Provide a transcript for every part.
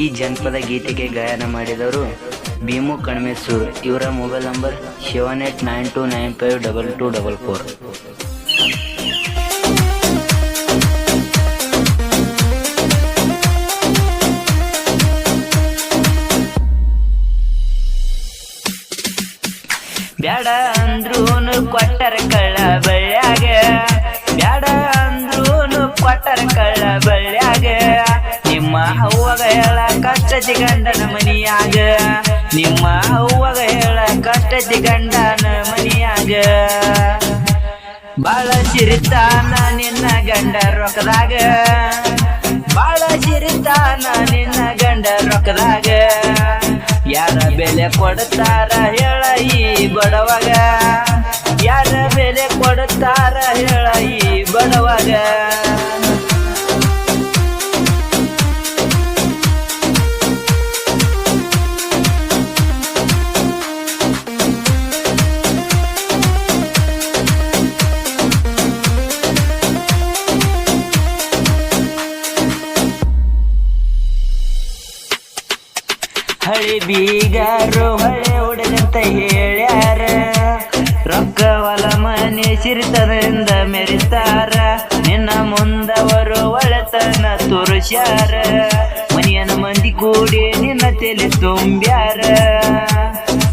ಈ ಜನಪದ ಗೀತೆಗೆ ಗಾಯನ ಮಾಡಿದವರು ಭೀಮು ಕಣ್ಮೇಸೂರ್. ಇವರ mobile number seven eight nine two nine five double two double four. ಬ್ಯಾಡ ಅಂದ್ರೂನು ಕೊಟ್ಟರ ಕಳ್ಳ ಬಳ್ಳ್ಯಾಗ. ಬ್ಯಾಡ ಅಂದ್ರೂನು ಕೊಟ್ಟರ ಕಳ್ಳ ಬಳ್ಳ್ಯಾಗ. ಅವ್ವಗ ಹೇಳ ಕಷ್ಟತಿ ಗಂಡನ ಮನಿಯಾಗ. ನಿಮ್ಮ ಅವ್ವಗ ಹೇಳ ಕಷ್ಟತಿ ಗಂಡನ ಮನಿಯಾಗ. ಬಾಳ ಸಿರಿತಾನ ನಿನ್ನ ಗಂಡ ರೊಕ್ಕದಾಗ. ಬಾಳ ಸಿರಿತಾನ ನಿನ್ನ ಗಂಡ ರೊಕ್ಕದಾಗ. ಯಾರ ಬೆಲೆ ಕೊಡ್ತಾರ ಹೇಳ ಈ ಬಡವಾಗ. ಯಾರ ಬೆಲೆ ಕೊಡ್ತಾರ ಹೇಳ ಈ ಬಡವಾಗ. ಬೀಗಾರು ಹಳೆ ಹೊಡೆದಂತ ಹೇಳ್ಯಾರ. ರೊಕ್ಕ ಹೊಲ ಮನೆ ಸಿರಿತದಿಂದ ಮೆರಿತಾರ ನಿನ್ನ ಮುಂದವರು ಒಳತನ ತೋರಿಸ್ಯಾರ. ಮನೆಯನ್ನು ಮಂದಿ ಕೂಡಿ ನಿನ್ನ ತಲೆ ತುಂಬ್ಯಾರ.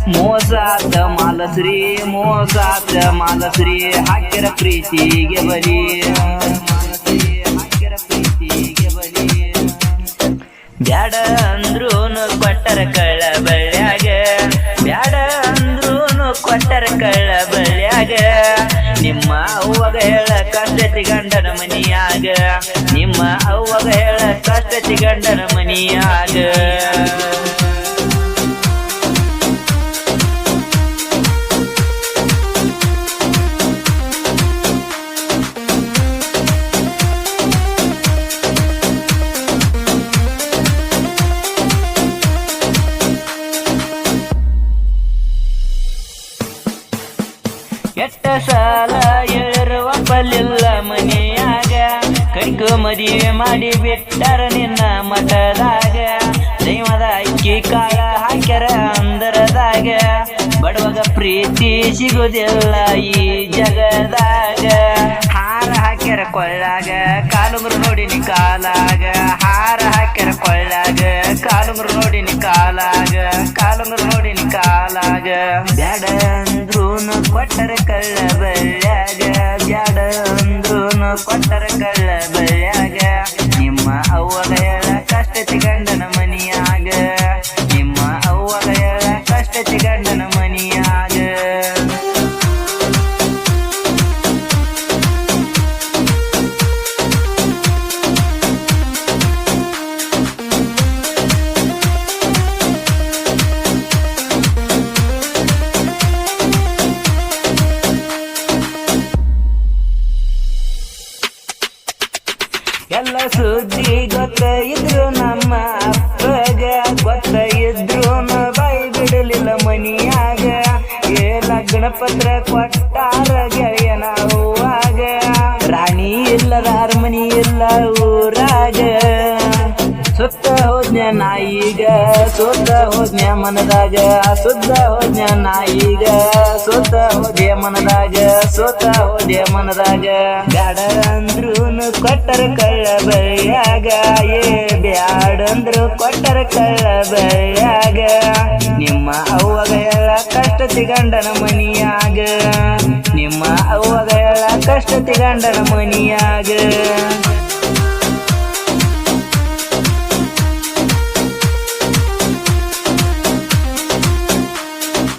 ಮೋಸಾತ ಮಾಲಶ್ರೀ ಮೋಸಾತ ಮಾಲಶ್ರೀ ಹಾಕಿರ ಪ್ರೀತಿಗೆ ಬಲಿ. ಬ್ಯಾಡ ಅಂದ್ರೂನು ಕೊಟ್ಟರ ಕಳ್ಳ ಬಳ್ಳ್ಯಾಗ ಬ್ಯಾಡ ಅಂದ್ರೂನು ಕೊಟ್ಟರ ಕಳ್ಳ ಬಳ್ಳ್ಯಾಗ ನಿಮ್ಮ ಅವ್ವಗ ಹೇಳ ಕಷ್ಟತಿ ಗಂಡನ ಮನಿಯಾಗ. ನಿಮ್ಮ ಅವ್ವಗ ಹೇಳ ಕಷ್ಟತಿ ಗಂಡನ ಮನಿಯಾಗ. ಮನೆಯಾಗ ಕೈಕು ಮದುವೆ ಮಾಡಿ ಬಿಟ್ಟಾರ ನಿನ್ನ ಮಠದಾಗ. ದೈವದ ಅಕ್ಕಿ ಕಾಳ ಹಾಕ್ಯಾರ ಅಂದರದಾಗ. ಬಡವಗ ಪ್ರೀತಿ ಸಿಗುದಿಲ್ಲ ಈ ಜಗದಾಗ. ಹಾಕ್ಯಾರ ಕೊಳ್ಳಾಗ, ಕಾಲುಮರು ನೋಡಿನಿ ಕಾಲಾಗ. ಹಾರ ಹಾಕ್ಯಾರ ಕೊಳ್ಳಾಗ, ಕಾಲುಮರು ನೋಡಿನಿ ಕಾಲಾಗ. ಕಾಲುಮರು ನೋಡಿನಿ ಕಾಲಾಗ. ಬ್ಯಾಡ ಅಂದ್ರೂನು ಕೊಟ್ಟರ ಕಳ್ಳ ಬಳ್ಳ್ಯಾಗ ಬ್ಯಾಡ ಅಂದ್ರೂನು ಕೊಟ್ಟರ ಕಳ್ಳ ಬಳ್ಳ್ಯಾಗ ಗೊತ್ತ ನಮ್ಮ ಅಪ್ಪಗ, ಗೊತ್ತ ಇದ್ರು ಬಿಡಲಿಲ್ಲ ಮನಿಯಾಗ. ಏ ಲಗ್ನ ಪತ್ರ ಕೊಟ್ಟಾರ ಗೆಳೆಯನ ಹೂವಾಗ ರಾಣಿ ಇಲ್ಲದ ಅರಮನಿ ಇಲ್ಲ ಊರಾಗ. ಸುತ್ತ ಹೋದ್ನ ನಾಯಿಗ, ಸುತ್ತ ಹೋದ್ನ ಮನದಾಗ. ಸುತ್ತ ಹೋದ್ನ ನಾಯಿಗ, ಸುತ್ತ ಹೋದ್ಯ ಮನದಾಗ. ಸುತ್ತ ಹೋದ್ಯ ಮನದಾಗ. ಗಡ ಕೊಟ್ಟರ ಕಳ್ಳ ಬಳ್ಯಾಗ ಏ ಬ್ಯಾಡಂದ್ರು ಕೊಟ್ಟರ ಕಳ್ಳ ಬಳ್ಯಾಗ ನಿಮ್ಮ ಅವ್ವಗ ಎಲ್ಲ ಕಷ್ಟ ತಿಗಂಡನ ಮನಿಯಾಗ. ನಿಮ್ಮ ಅವ್ವಗ ಎಲ್ಲ ಕಷ್ಟ ತಿಗಂಡನ ಮನಿಯಾಗ.